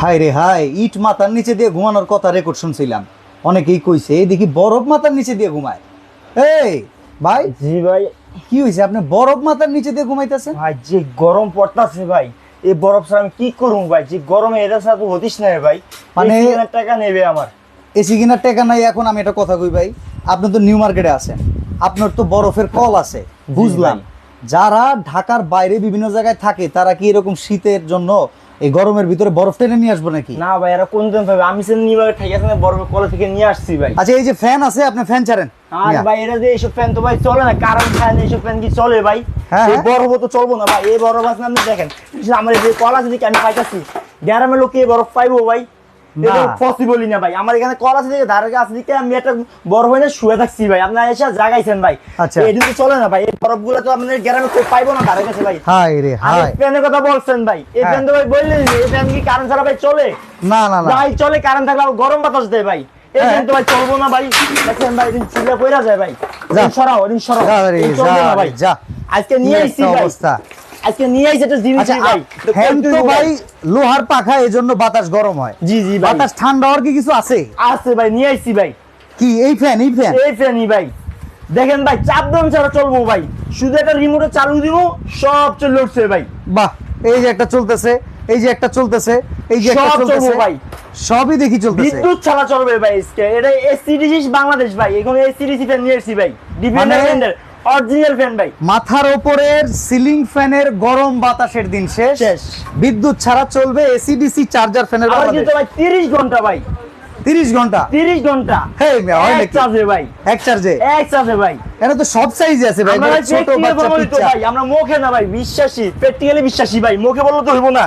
High রে high ইট মাথার নিচে দিয়ে ঘুমানোর কথা রেকর্ড শুনছিলাম। অনেকেই কইছে এই দেখি বরফ মাথার নিচে দিয়ে ঘুমায়। এই ভাই জি ভাই। কি হয়েছে আপনি বরফ মাথার নিচে দিয়ে ঘুমাইতেছেন? ভাই যে গরম পড়তাছে ভাই এই বরফ ছাড়া আমি কি করুম ভাই? যে গরমে ছাড়া তো হতিস না রে ভাই। মানে- মানে টাকা নেবে আমার। এসি কিনার টাকা নাই এখন আমি এটা কথা কই ভাই আপনি তো নিউ মার্কেটে আছেন আপনার তো বরফের কল আছে বুঝলাম। যারা ঢাকার বাইরে বিভিন্ন জায়গায় থাকে তারা কি এরকম শীতের জন্য এই গরমের ভিতরে বরফ টেনে নিয়ে আসব নাকি? না ভাই এরা কোন দিন পাবে আমি সে নিয়ে ঠিক আছে না বরফের কলে থেকে নিয়ে আসছি ভাই। আচ্ছা এই যে ফ্যান আছে আপনি ফ্যান ছাড়েন। আর। ভাই এরা যে এইসব ফ্যান তো ভাই চলে না কারণ ফ্যান এইসব ফ্যান কি চলে ভাই? হ্যাঁ, এই হ্যাঁ। বরফ তো চলবো না ভাই। এই বরফ আছে আপনি দেখেন। আমার এই যে কল আছে দেখি আমি পাইতাছি। গ্রামের লোক এই বরফ পাইবো ভাই। পসিবলই না। ভাই। আমার এখানে কল আছে ধারে দিকে আমি একটা বরফ হয়ে শুয়ে থাকছি ভাই। আপনি এসে জাগাইছেন ভাই। আচ্ছা। এই তো চলে না ভাই। এই বরফগুলো তো আপনাদের গ্রামে কেউ পাইবো না ধারে কাছে ভাই। হাই রে হাই ফ্যানের কথা বলছেন ভাই। এই হ্যাঁ। ফ্যান তো ভাই বললেন এই ফ্যান কি কারণ ছাড়া ভাই চলে? না না না। ভাই চলে কারণ থাকলে গরম বাতাস দেয় ভাই। এই হ্যাঁ। ফ্যান তো ভাই চলবো না ভাই। দেখেন ভাই দিন চিল্লা কইরা যায় ভাই। সরাও দিন সরাও। যা রে। আজকে নিয়ে আইছি ভাই। অবস্থা। আজকে নিয়ে আইছি একটা জিনিস আচ্ছা ভাই। ফ্যান তো ভাই লোহার পাখা এজন্য বাতাস গরম হয়। জি জি ভাই। বাতাস ঠান্ডা হওয়ার কি কিছু আছে? আছে ভাই নিয়ে আইছি ভাই। কি এই ফ্যান এই ফ্যান এই ফ্যানই ভাই। দেখেন ভাই চাপ দাম ছাড়া চলবো ভাই। শুধু একটা রিমোটে চালু দিব সব চলে উঠছে ভাই। বাহ এই যে একটা চলতেছে এই যে একটা চলতেছে এই যে একটা চলতেছে। ভাই। সবই দেখি চলতেছে। বিদ্যুৎ ছাড়া চলবে ভাই এটা এসিডিসি বাংলাদেশ ভাই। এখানে এসিডিসি ফ্যান নিয়ে এসেছি ভাই। ডিফেন্ডার মানে- অরিজিনাল ফ্যান ভাই। মাথার ওপরের সিলিং ফ্যানের গরম বাতাসের দিন শেষ। শেষ। বিদ্যুৎ ছাড়া চলবে এসিডিসি চার্জার ফ্যানের কিন্তু ভাই তিরিশ ঘণ্টা ভাই। 30 ঘণ্টা? তিরিশ ঘণ্টা। হেই হয় এক চার্জে ভাই। এক চার্জে? এক চার্জে ভাই। এটা তো সব সাইজে আছে ভাই আমরা ছোট বাচ্চা পিচ্চা। ভাই আমরা মুখে না ভাই বিশ্বাসী প্র্যাকটিক্যালি বিশ্বাসী ভাই মুখে বললে তো হইব না।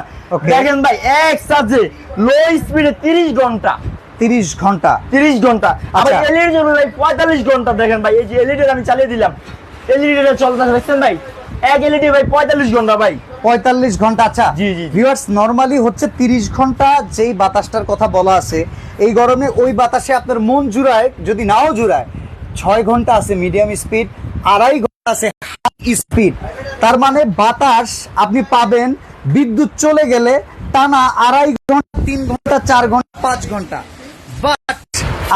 দেখেন ভাই এক চার্জে লো স্পিডে তিরিশ ঘণ্টা। 30 ঘণ্টা। তিরিশ ঘণ্টা। আবার আচ্ছা। এলইডি জন্য ভাই পঁয়তাল্লিশ ঘণ্টা দেখেন ভাই এই যে এলইডি আমি চালিয়ে দিলাম। এলইডি চলতে দেখছেন ভাই? এক এলইডি ভাই পঁয়তাল্লিশ ঘণ্টা ভাই। 45 ঘণ্টা আচ্ছা। জি, জি। ভিউয়ার্স নরমালি হচ্ছে 30 ঘণ্টা যেই বাতাসটার কথা বলা আছে এই গরমে ওই বাতাসে আপনার মন জুড়ায় যদি নাও জুড়ায় ছয় ঘণ্টা আছে মিডিয়াম স্পিড আড়াই ঘণ্টা আছে স্পিড তার মানে বাতাস আপনি পাবেন বিদ্যুৎ চলে গেলে টানা আড়াই ঘণ্টা তিন ঘণ্টা চার ঘণ্টা পাঁচ ঘণ্টা। বাট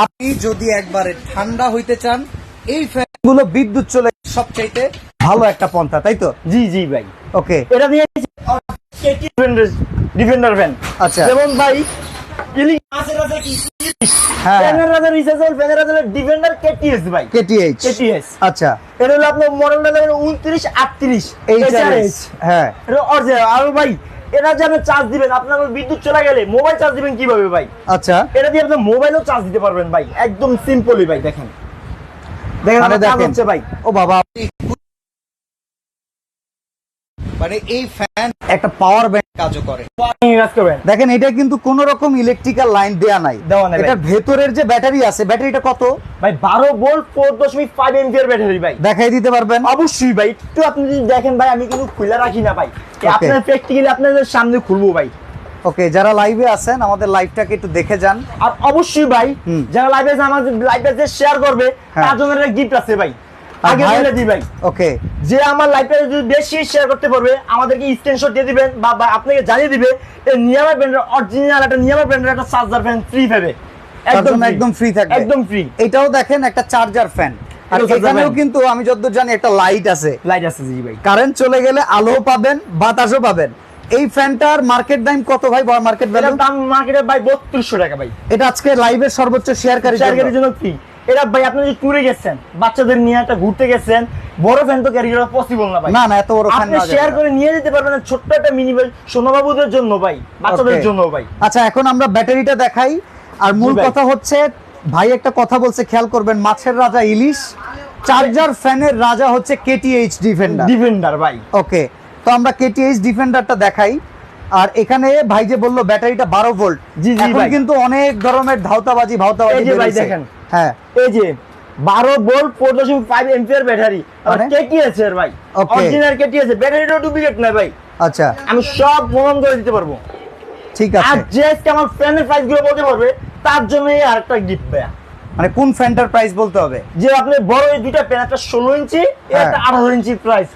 আপনি যদি একবারে ঠান্ডা হইতে চান এই ফ্যানগুলো বিদ্যুৎ চলে সবচাইতে ভালো একটা পন্থা তাই তো? জি জি ভাই। ওকে। এটা নিয়ে ডিফেন্ডার ফ্যান আচ্ছা। যেমন ভাই হ্যাঁ। আচ্ছা। এটা হলো আপনার মডেলটা দেখেন উনত্রিশ আটত্রিশ। হ্যাঁ। আর ভাই এটা যে আপনি চার্জ দিবেন আপনার বিদ্যুৎ চলে গেলে মোবাইল চার্জ দিবেন কীভাবে ভাই? আচ্ছা। এটা দিয়ে আপনি মোবাইলও চার্জ দিতে পারবেন ভাই একদম সিম্পলি ভাই দেখেন। দেখেন মানে ভাই। ও বাবা। মানে এই ফ্যান একটা পাওয়ার ব্যাংক কাজও করে। আপনি কাজ করবেন দেখেন এটা কিন্তু কোন রকম ইলেকট্রিক্যাল লাইন দেয়া নাই। দেওয়া নাই, এটার ভেতরের যে ব্যাটারি আছে ব্যাটারিটা কত? ভাই বারো ভোল্ট ফোর দশমিক ফাইভ এমপিয়ার ব্যাটারি ভাই। দেখাই দিতে পারবেন? অবশ্যই ভাই একটু আপনি যদি দেখেন ভাই আমি কিন্তু খুলে রাখি না ভাই। আপনার প্র্যাকটিক্যালি আপনাদের সামনে খুলবো ভাই। ওকে যারা লাইভে আছেন আমাদের লাইভটাকে একটু দেখে যান। আর অবশ্যই ভাই যারা লাইভে আমাদের লাইভে যে শেয়ার করবে হ্যাঁ। তার জন্য একটা গিফট আছে ভাই। আগে বলে দিই ভাই। ওকে। যে আমার লাইভে যদি বেশি শেয়ার করতে পারবে আমাদেরকে স্ক্রিনশট দিয়ে দিবেন বা আপনাকে জানিয়ে দিবে এই নিয়ামা ব্র্যান্ডের অরিজিনাল একটা নিয়ামা ব্র্যান্ডের একটা চার্জার ফ্যান ফ্রি পাবে। জন্য একদম ফ্রি থাকবে। একদম ফ্রি এটাও দেখেন একটা চার্জার ফ্যান আর এখানেও কিন্তু আমি যতদূর জানি একটা লাইট আছে। লাইট আছে জি ভাই। কারেন্ট চলে গেলে আলো পাবেন বাতাসও পাবেন। এই ফ্যানটার মার্কেট দাম কত ভাই? মার্কেট ভ্যালু দাম মার্কেটে ভাই বত্রিশশো টাকা ভাই। এটা আজকে লাইভের সর্বোচ্চ শেয়ারকারী শেয়ারের জন্য ফ্রি এটা ভাই আপনি যদি ট্যুরে গেছেন বাচ্চাদের নিয়ে একটা ঘুরতে গেছেন বড় ফ্যান তো ক্যারি করা পসিবল না ভাই। না না এত বড় ফ্যান আপনি শেয়ার করে নিয়ে যেতে পারবেন না, ছোট্ট একটা মিনি ভাই সোনাবাবুদের জন্য ভাই বাচ্চাদের জন্য ভাই। আচ্ছা এখন আমরা ব্যাটারিটা দেখাই। আর মূল কথা হচ্ছে ভাই একটা কথা বলছে খেয়াল করবেন মাছের রাজা ইলিশ চার্জার ফ্যানের রাজা হচ্ছে কেটিএইচ ডিফেন্ডার ডিফেন্ডার ভাই। ওকে তো আমরা কেটিএইচ ডিফেন্ডারটা দেখাই আর এখানে ভাই যে বলল ব্যাটারিটা বারো ভোল্ট জি, জি, এখন ভাই। কিন্তু অনেক ধরনের ধাওতাবাজি ভাওতাবাজি এই যে ভাই দেখেন। হ্যাঁ এই যে বারো ভোল্ট ফোর দশমিক ফাইভ এমপিয়ার ব্যাটারি মানে? কেটিএস এর ভাই. অরিজিনাল কেটিএস ব্যাটারিটা ডুপ্লিকেট নয় ভাই আচ্ছা আমি সব প্রমাণ করে দিতে পারব ঠিক আছে আর যে আমার ফ্যানের প্রাইসগুলো বলতে পারবে তার জন্য আরেকটা গিফট ভাইয়া মানে কোন ফ্যানটার প্রাইস বলতে হবে যে আপনি বড় এই দুইটা প্যান একটা ষোলো ইঞ্চি হ্যাঁ। একটা আঠারো ইঞ্চি প্রাইস।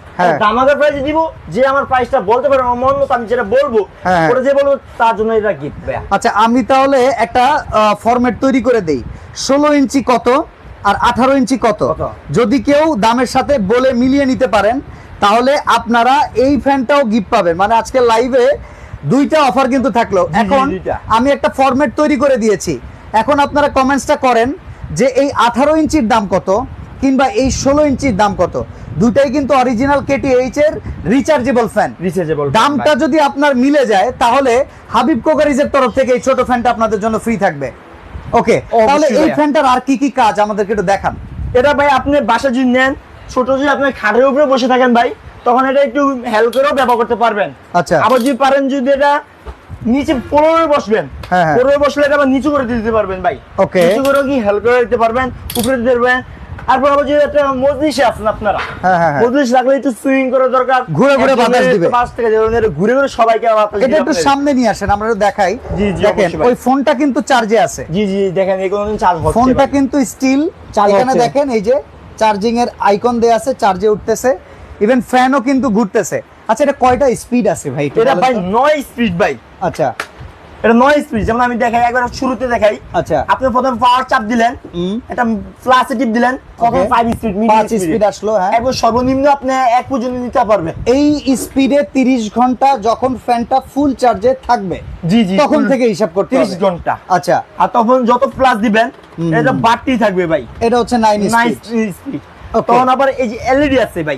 দামাগা প্রাইস দিব যে আমার প্রাইসটা বলতে পারবে আমার মন আমি যেটা বলব হ্যাঁ। ওটা যে বলব তার জন্য এটা গিফট আচ্ছা আমি তাহলে একটা ফরম্যাট তৈরি করে দেই। ষোলো ইঞ্চি কত আর আঠারো ইঞ্চি কত? যদি কেউ দামের সাথে বলে মিলিয়ে নিতে পারেন তাহলে আপনারা এই ফ্যানটাও গিফট পাবেন। মানে আজকে লাইভে দুইটা অফার কিন্তু থাকল। এখন আমি একটা ফরম্যাট তৈরি করে দিয়েছি। এখন আপনারা কমেন্টসটা করেন যে এই আঠারো ইঞ্চির দাম কত? কিংবা এই ষোলো ইঞ্চির দাম কত? দুটাই কিন্তু অরিজিনাল কেটি এইচ এর রিচার্জেবল ফ্যান রিচার্জেবল দামটা যদি আপনার মিলে যায় তাহলে হাবিব কোকারিজের তরফ থেকে এই ছোট ফ্যানটা আপনাদের জন্য ফ্রি থাকবে। ওকে তাহলে এই ফ্যানটার আর কি কি কাজ আমাদেরকে একটু দেখান। এটা ভাই আপনি বাসা যদি নেন ছোট যদি আপনি খাটের উপরে বসে থাকেন ভাই তখন এটা একটু হেল্প করেও ব্যবহার করতে পারবেন। আচ্ছা। আবার যদি পারেন যদি এটা নিচে পনেরো বসবেন হ্যাঁ, হ্যাঁ। পনেরো বসলে এটা আবার নিচু করে দিতে পারবেন ভাই। ওকে নিচু করে কি হেল্প করে দিতে পারবেন উপরে দিতে পারবেন। তারপর আবার যদি একটা মজলিসে আছেন আপনারা। মজলিস লাগলে একটু সুইং করা দরকার। ঘুরে ঘুরে বাতাস দিবে। পাশ থেকে ঘুরে ঘুরে সবাইকে বাতাস এটা একটু সামনে নিয়ে আসেন আমরা দেখাই। জি, জি, দেখেন ওই ফোনটা কিন্তু চার্জে আছে। জি জি দেখেন এই কোনো চার্জ হচ্ছে ফোনটা কিন্তু স্টিল এখানে দেখেন এই যে চার্জিং এর আইকন দেয়া আছে চার্জে উঠতেছে। ইভেন ফ্যানও কিন্তু ঘুরতেছে। আচ্ছা এটা কয়টা স্পিড আছে ভাই? এটা ভাই নয় স্পিড ভাই। আচ্ছা। এটা নয় স্পিড যেমন আমি দেখাই একবার শুরুতে দেখাই। আচ্ছা। আপনি প্রথম পাওয়ার চাপ দিলেন। এটা ফ্লাশে টিপ দিলেন Okay. ফাইভ স্পিড পাঁচ স্পিড আসলো হ্যাঁ। একবার সর্বনিম্ন আপনি এক পর্যন্ত নিতে পারবেন। এই স্পিডে 30 ঘণ্টা যখন ফ্যানটা ফুল চার্জে থাকবে জি জি তখন থেকে হিসাব করতে তিরিশ হবে। ঘণ্টা। আচ্ছা। আর তখন যত প্লাস দিবেন। এটা বাড়তেই থাকবে ভাই। এটা হচ্ছে 9 নাইস স্পিড স্পিড. তখন আবার এই যে এলইডি আছে ভাই।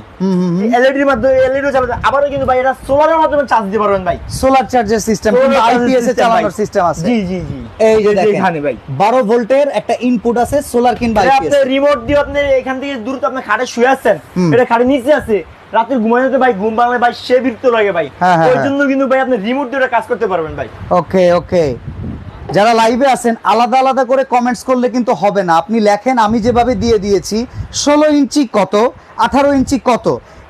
এলইডির মাধ্যমে এলইডি যাবে আবারও কিন্তু ভাই এটা সোলারের মাধ্যমে চার্জ দিতে পারবেন ভাই। সোলার চার্জার সিস্টেম কিন্তু আইপিএস এ চালানোর সিস্টেম আছে। জি জি জি। এই যে এখানে ভাই। 12 ভোল্টের একটা ইনপুট আছে সোলার কিংবা আইপিএস আপনি রিমোট দিয়ে আপনি এখান থেকে দ্রুত আপনি খাটে শুয়ে আছেন। এটা খাটে নিচে আছে। রাতের ঘুমাইতে ভাই ঘুম ভাঙলে ভাই সে বিরক্ত লাগে ভাই। হ্যাঁ, হ্যাঁ, ওই হ্যাঁ। জন্য কিন্তু ভাই আপনি রিমোট দিয়ে কাজ করতে পারবেন ভাই। ওকে ওকে যারা লাইভে আছেন আলাদা আলাদা করে কমেন্টস করলে কিন্তু হবে না। আপনি লেখেন আমি যেভাবে দিয়ে দিয়েছি ষোলো ইঞ্চি কত আঠারো ইঞ্চি কত?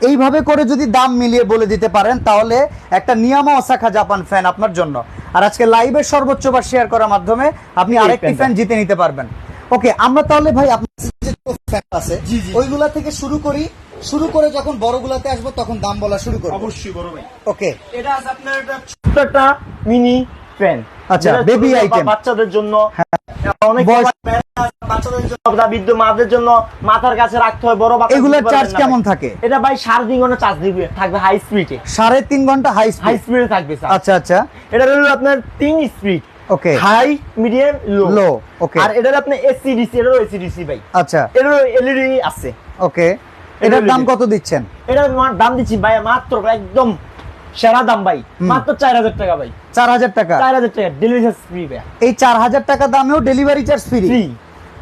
এইভাবে করে যদি দাম মিলিয়ে বলে দিতে পারেন তাহলে একটা নিয়ামা ওসাকা জাপান ফ্যান আপনার জন্য। আর আজকে লাইভের সর্বোচ্চ বার শেয়ার করার মাধ্যমে আপনি আরেকটি ফ্যান জিতে নিতে পারবেন। ওকে আমরা তাহলে ভাই আপনার ফ্যান আছে। ওইগুলা থেকে শুরু করি। শুরু করে যখন বড়গুলাতে আসব তখন দাম বলা শুরু করব। অবশ্যই বড় ভাই। ওকে এটা আছে আপনার একটা মিনি আচ্ছা, baby item। বাচ্চাদের জন্য অনেক বাচ্চাদের মাথার কাছে রাখতে হয় বড় বাচ্চা এগুলার দিতে পারবেন চার্জ কেমন থাকে? এটা ভাই ঘণ্টা চার্জ দিবে থাকবে হাই স্পিডে ঘণ্টা হাই হাই স্পিডে থাকবে আচ্ছা আচ্ছা। এটা হলো আপনার তিন speed okay high medium low okay. আর এটা এসি ডিসি এটারও এসি ডিসি ভাই। আচ্ছা। এটারও এলইডি আছে। ওকে এটার দাম কত দিচ্ছেন? এটার দাম দিচ্ছি ভাই মাত্র একদম সেরা দাম ভাই। মাত্র চার হাজার টাকা ভাই। চার হাজার টাকা। চার হাজার টাকা ডেলিভারি ফ্রি ভাই এই চার হাজার টাকা দামেও ডেলিভারি চার্জ ফ্রি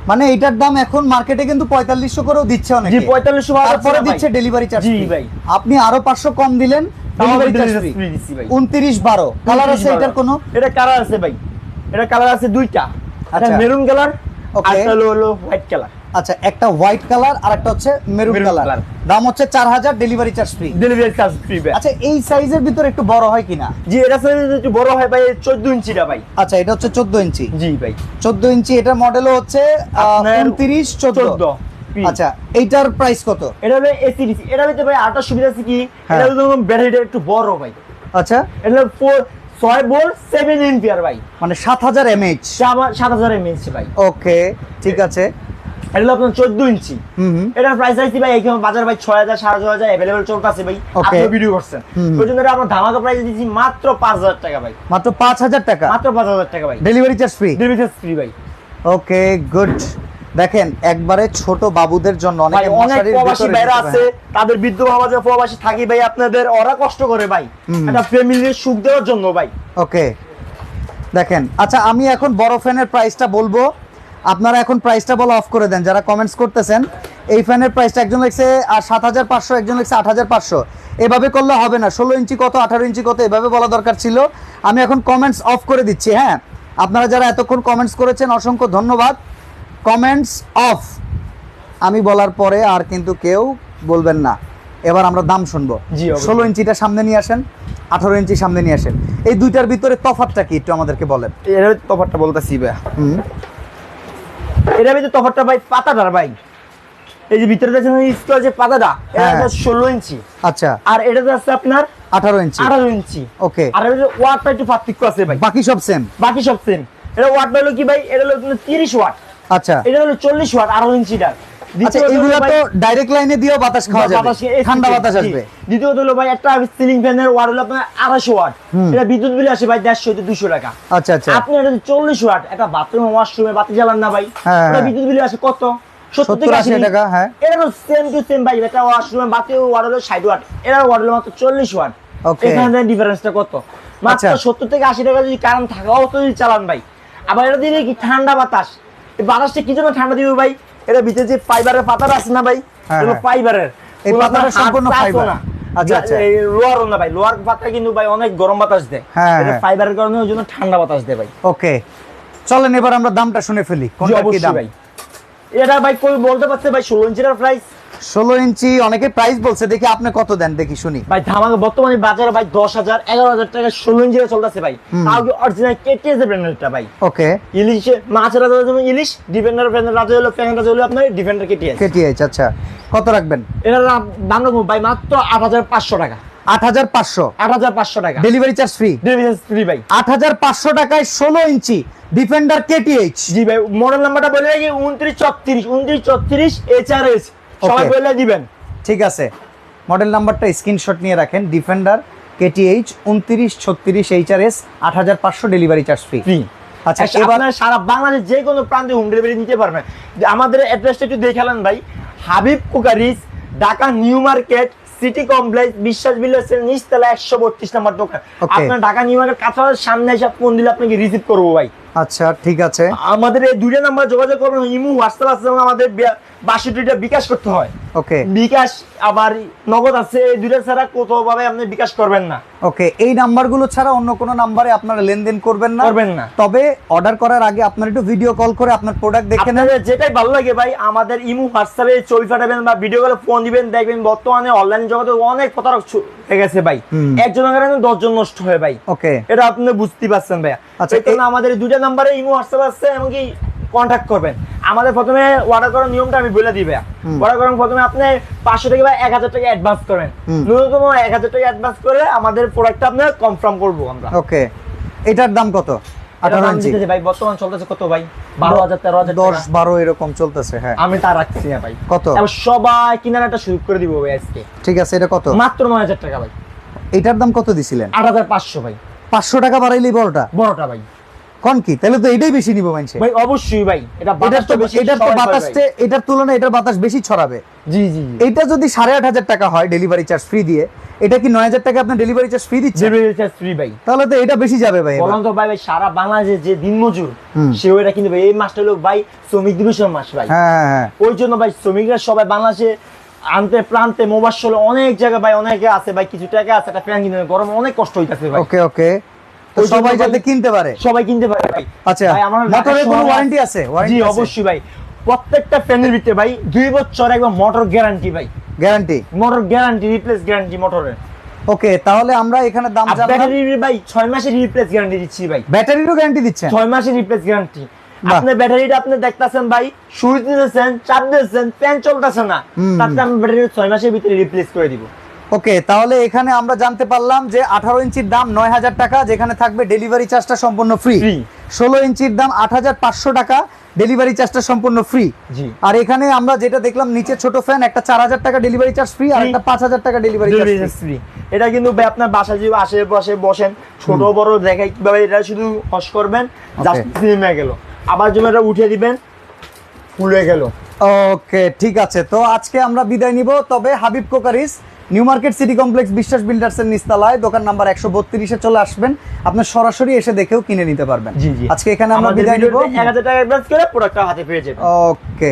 মানে এটার দাম এখন মার্কেটে কিন্তু পঁয়তাল্লিশশো করেও দিচ্ছে অনেক। জি পঁয়তাল্লিশশো তারপরে দিচ্ছে ডেলিভারি চার্জ জি ভাই। আপনি আরও পাঁচশো কম দিলেন ডেলিভারি চার্জ ফ্রি উনত্রিশ বারো। কালার আছে এটার কোনো? এটা কালার আছে ভাই। এটা কালার আছে দুইটা। আচ্ছা। Maroon colour. আর হলো হলো হোয়াইট কালার আচ্ছা একটা হোয়াইট কালার আর একটা হচ্ছে মেরুন কালার দাম হচ্ছে চার হাজার delivery charge free delivery charge free আচ্ছা এই সাইজের ভিতরে একটু বড় হয় কিনা? জি এটা সাইজ একটু বড় হয় ভাই চোদ্দ ইঞ্চিটা ভাই। আচ্ছা এটা হচ্ছে চোদ্দ ইঞ্চি। জি ভাই। চোদ্দ ইঞ্চি এটার মডেলও হচ্ছে উনত্রিশ চোদ্দ। আচ্ছা এইটার প্রাইস কত? এটা ভাই এসি ডিসি এটা ভিতরে ভাই আটার সুবিধা আছে কি? হ্যাঁ। এটা ব্যাটারিটা একটু বড় ভাই। আচ্ছা। এটা ফোর ছয় বোল্ট সেভেন এম্পিয়ার ভাই। মানে সাত হাজার এমএইচ সাত হাজার এমএইচ ভাই। ওকে ঠিক আছে। এটা আপনার চোদ্দ ইঞ্চি। এটার প্রাইস ভাই এখানে বাজার ভাই ছয় হাজার সাড়ে ছয় হাজার অ্যাভেলেবল চলতেছে ভাই। আপনি ভিডিও করছেন। ওই জন্য আমরা ধামাকা প্রাইস দিচ্ছি মাত্র পাঁচ হাজার টাকা ভাই। মাত্র পাঁচ হাজার টাকা? মাত্র পাঁচ হাজার টাকা ভাই। Delivery charge free delivery free ভাই। ওকে গুড দেখেন একবারে ছোট বাবুদের জন্য অনেক প্রবাসী আছে তাদের বৃদ্ধ বাবা যে প্রবাসী থাকি ভাই আপনাদের ওরা কষ্ট করে ভাই। একটা ফ্যামিলির সুখ দেওয়ার জন্য ভাই। ওকে দেখেন আচ্ছা আমি এখন বড় ফ্যানের প্রাইসটা বলব। আপনারা এখন প্রাইসটা বলা অফ করে দেন। যারা কমেন্টস করতেছেন এই ফ্যানের প্রাইসটা একজন লিখছে আর সাত হাজার পাঁচশো একজন লিখছে আট হাজার পাঁচশো। এভাবে করলে হবে না। ষোলো ইঞ্চি কত আঠারো ইঞ্চি কত এভাবে বলা দরকার ছিল। আমি এখন কমেন্টস অফ করে দিচ্ছি হ্যাঁ? আপনারা যারা এতক্ষণ কমেন্টস করেছেন অসংখ্য ধন্যবাদ। কমেন্টস অফ আমি বলার পরে আর কিন্তু কেউ বলবেন না। এবার আমরা দাম শুনব। ষোলো ইঞ্চিটা সামনে নিয়ে আসেন আঠারো ইঞ্চি সামনে নিয়ে আসেন। এই দুইটার ভিতরে তফাতটা কি একটু আমাদেরকে বলেন। এর তফাতটা বলতেছি ভাই এটার ভিতরে তফাতটা ভাই পাতাটার ভাই। এই যে ভিতরে স্কোয়ার যে পাতাটা এটা হ্যাঁ। ষোলো ইঞ্চি। আচ্ছা। আর এটা আছে আপনার আঠারো ইঞ্চি। আঠারো ইঞ্চি। ওকে। আর এটা ওয়াটটা একটু পার্থক্য আছে ভাই। বাকি সব সেম বাকি সব সেম এটা ওয়াট হলো কি ভাই? এটা হলো তিরিশ ওয়াট। আচ্ছা। এটা হলো চল্লিশ ওয়াট আঠারো ইঞ্চিটার। আচ্ছা এগুলো তো ডাইরেক্ট লাইনে দিয়েও বাতাস খাওয়া যাবে। বাতাসে ঠান্ডা বাতাস আসবে। দ্বিতীয়ত হলো ভাই একটা সিলিং ফ্যানের ওয়াট হলো আপনার আড়াইশো ওয়াট এটা বিদ্যুৎ বিল আসে ভাই দেড়শো থেকে দুশো টাকা। আচ্ছা আচ্ছা। আপনি এটা চল্লিশ ওয়াট একটা বাথরুম ওয়াশরুমে বাতি জ্বালান না ভাই হ্যাঁ, হ্যাঁ। বিদ্যুৎ বিল আসে কত? টাকা। হ্যাঁ। এটা তো সেম টু সেম ভাই একটা ওয়াশরুমে বাতি ওয়াট হলো ষাট ওয়াট এটা ওয়াট হলো মাত্র চল্লিশ ওয়াট Okay. এখানে ডিফারেন্সটা কত? মাত্র। সত্তর থেকে আশি টাকা যদি থাকা অত যদি চালান ভাই। আবার এটা দিলে কি ঠান্ডা বাতাস? বাতাসটা কি জন্য ঠান্ডা দিবে ভাই? এটা ভিতরে যে ফাইবারের পাতাটা আছে না ভাই? হ্যাঁ, এগুলো হ্যাঁ। ফাইবারের এই পাতাটা সম্পূর্ণ ফাইবার আচ্ছা, আচ্ছা। লোয়ার না ভাই লোয়ার পাতা কিন্তু ভাই অনেক গরম বাতাস দেয়। হ্যাঁ, এটা হ্যাঁ। ফাইবারের কারণে ওই জন্য ঠান্ডা বাতাস দেয় ভাই। ওকে চলেন এবার আমরা দামটা শুনে ফেলি। কোনটা কি দাম? এটা ভাই কই বলতে পারছে ভাই ষোলো ইঞ্চির প্রাইস ষোলো ইঞ্চি অনেকে প্রাইস বলছে দেখি আপনি কত দেন দেখি শুনি। ভাই ধামাকা বর্তমানে বাজারে ভাই দশ হাজার এগারো হাজার টাকা ষোলো ইঞ্চি চলতেছে ভাই। তাও কি অরিজিনাল কেটিএস ব্র্যান্ডেরটা ভাই? ওকে। ইলিশ মাছের রাজা যেমন ইলিশ ডিফেন্ডার ফ্যানের রাজা হলো ফ্যান রাজা হলো আপনার ডিফেন্ডার কেটিএস কেটিএইচ আচ্ছা। কত রাখবেন? এটার দাম- দাম রাখব ভাই মাত্র আট হাজার পাঁচশো টাকা। আট হাজার পাঁচশো। আট হাজার পাঁচশো টাকা। Delivery charge free delivery free ভাই। আট হাজার পাঁচশো টাকায় ষোলো ইঞ্চি ডিফেন্ডার কেটিএইচ জি ভাই মডেল নাম্বারটা বলে রাখি উনত্রিশ ছত্রিশ উনত্রিশ ছত্রিশ এইচ আর এস সবাই. বলে দিবেন। ঠিক আছে। মডেল নাম্বারটা স্ক্রিনশট নিয়ে রাখেন। ডিফেন্ডার কেটিএইচ উনত্রিশ ছত্রিশ এইচআরএস আট হাজার পাঁচশো ডেলিভারি চার্জ ফ্রি আচ্ছা এবার সারা বাংলাদেশ যে কোনো প্রান্তে হোম ডেলিভারি নিতে পারবেন। আমাদের অ্যাড্রেসটা একটু দেখালেন ভাই। Habib cookeries Dhaka new market city complex Biswas বিল্ডার্সের নিচতলা একশো বত্রিশ নাম্বার দোকান। আপনার ঢাকা নিউ মার্কেট কাছাকাছি সামনে এসে ফোন দিলে আপনাকে রিসিভ করব ভাই। আচ্ছা ঠিক আছে। আমাদের এই দুইটা নাম্বার যোগাযোগ করবেন। ইমু হোয়াটসঅ্যাপ আছে এবং আমাদের বাষট্টিটা বিকাশ করতে হয়। ওকে। বিকাশ আবার নগদ আছে এই দুইটা ছাড়া কোথাও ভাবে আপনি বিকাশ করবেন না। ওকে এই নাম্বারগুলো ছাড়া অন্য কোনো নাম্বারে আপনারা লেনদেন করবেন না। করবেন না। তবে অর্ডার করার আগে আপনার একটু ভিডিও কল করে আপনার প্রোডাক্ট দেখে নেন। যেটাই ভালো লাগে ভাই আমাদের ইমু হোয়াটসঅ্যাপে ছবি পাঠাবেন বা ভিডিও কলে ফোন দিবেন দেখবেন বর্তমানে অনলাইন জগতে অনেক প্রতারক হয়ে গেছে ভাই। একজনের কারণে দশজন নষ্ট হয় ভাই। ওকে। এটা আপনি বুঝতে পারছেন ভাইয়া। আচ্ছা, আমাদের দুইটা নাম্বারে ইমো হোয়াটসঅ্যাপ আছে এমনকি কন্ট্যাক্ট করবেন। আমাদের প্রথমে অর্ডার করার নিয়মটা আমি বলে হুম। অর্ডার করেন প্রথমে আপনি পাঁচশো টাকা বা এক হাজার টাকা অ্যাডভান্স করেন। ন্যূনতম এক হাজার টাকা অ্যাডভান্স করে আমাদের প্রোডাক্টটা আপনার কনফার্ম করব আমরা। ওকে এটার দাম কত? এটার দাম ভাই বর্তমান চলতেছে কত ভাই? বারো হাজার তেরো হাজার দশ বারো এরকম চলতেছে হ্যাঁ। আমি তা রাখছি না ভাই। কত? সবাই কিনার একটা শুরু করে দিব ভাই আজকে। ঠিক আছে এটা কত? মাত্র নয় হাজার টাকা ভাই। এটার দাম কত দিছিলেন? আট হাজার পাঁচশো ভাই। পাঁচশো টাকা বাড়াইলেই বড়টা? বড়টা ভাই। কোন কি? তাহলে তো এটাই বেশি নিব মানছে ভাই অবশ্যই ভাই এটা এটার তো এটার তো সবাই পায় ভাই। বাতাসটা এটার তুলনায় এটার বাতাস বেশি ছড়াবে। জি জি জি। যদি সাড়ে আট হাজার টাকা হয় ডেলিভারি চার্জ ফ্রি দিয়ে এটা কি নয় হাজার টাকা আপনার ডেলিভারি চার্জ ফ্রি দিচ্ছে ডেলিভারি চার্জ ফ্রি ভাই। তাহলে তো এটা বেশি যাবে ভাই এবার। তো ভাই ভাই সারা বাংলাদেশে যে দিনমজুর সেও এটা কিন্তু এই মাসটা হলো ভাই শ্রমিক দিবসের মাস ভাই। হ্যাঁ হ্যাঁ হ্যাঁ। ওই জন্য ভাই শ্রমিকরা সবাই বাংলাদেশে আনতে প্রান্তে মোবাসলে অনেক জায়গায় ভাই অনেকে আছে ভাই কিছু টাকা আছে একটা ফ্যান কিনে গরমে অনেক কষ্ট হইতাছে ভাই। ওকে ওকে। সবাই যাতে কিনতে পারে। সবাই কিনতে পারে ভাই। আচ্ছা মোটরের কোনো ওয়ারেন্টি আছে? জি অবশ্যই ভাই। প্রত্যেকটা ফ্যানের ভিতরে ভাই দুই বছর একবার মোটর গ্যারান্টি ভাই। Guarantee motor guarantee replace guarantee মোটরের ওকে তাহলে আমরা এখানে দাম জানলাম। ভাই ছয় মাসের রিপ্লেস গ্যারান্টি দিচ্ছি ভাই। ব্যাটারিরও গ্যারান্টি দিচ্ছেন? ছয় মাসের রিপ্লেস গ্যারান্টি। আপনি ব্যাটারিটা আপনি দেখতেছেন ভাই সুইচ দিতেছেন চাপ দিতেছেন ফ্যান চলতেছে না। তাতে আমি ব্যাটারি ছয় মাসের ভিতরে রিপ্লেস করে দিব। ওকে তাহলে এখানে আমরা জানতে পারলাম যে আঠারো ইঞ্চির দাম নয় হাজার টাকা যেখানে থাকবে ডেলিভারি চার্জটা সম্পূর্ণ ফ্রি ষোলো ইঞ্চির দাম আট হাজার পাঁচশো টাকা ডেলিভারি চার্জটা সম্পূর্ণ ফ্রি আর এখানে আমরা যেটা দেখলাম নিচে ছোট ফ্যান একটা চার হাজার টাকা ডেলিভারি চার্জ ফ্রি আর একটা পাঁচ হাজার টাকা ডেলিভারি চার্জ free। এটা কিন্তু ভাই আপনার বাসায় যদি আশেপাশে বসেন ছোট বড় দেখাই কীভাবে এটা শুধু হস করবেন জাস্ট গেল। আবার জন্য এটা উঠিয়ে দিবেন খুলে গেল। ওকে ঠিক আছে। তো আজকে আমরা বিদায় নিব। তবে Habib cookeries new market city complex Biswas বিল্ডার্সের নিস্তালায় দোকান নাম্বার একশো বত্রিশে চলে আসবেন। আপনার সরাসরি এসে দেখেও কিনে নিতে পারবেন। জি জি। আজকে এখানে আমরা বিদায় নিব। এক হাজার টাকা অ্যাডভান্স করে প্রোডাক্টটা হাতে পেয়ে যাবেন ওকে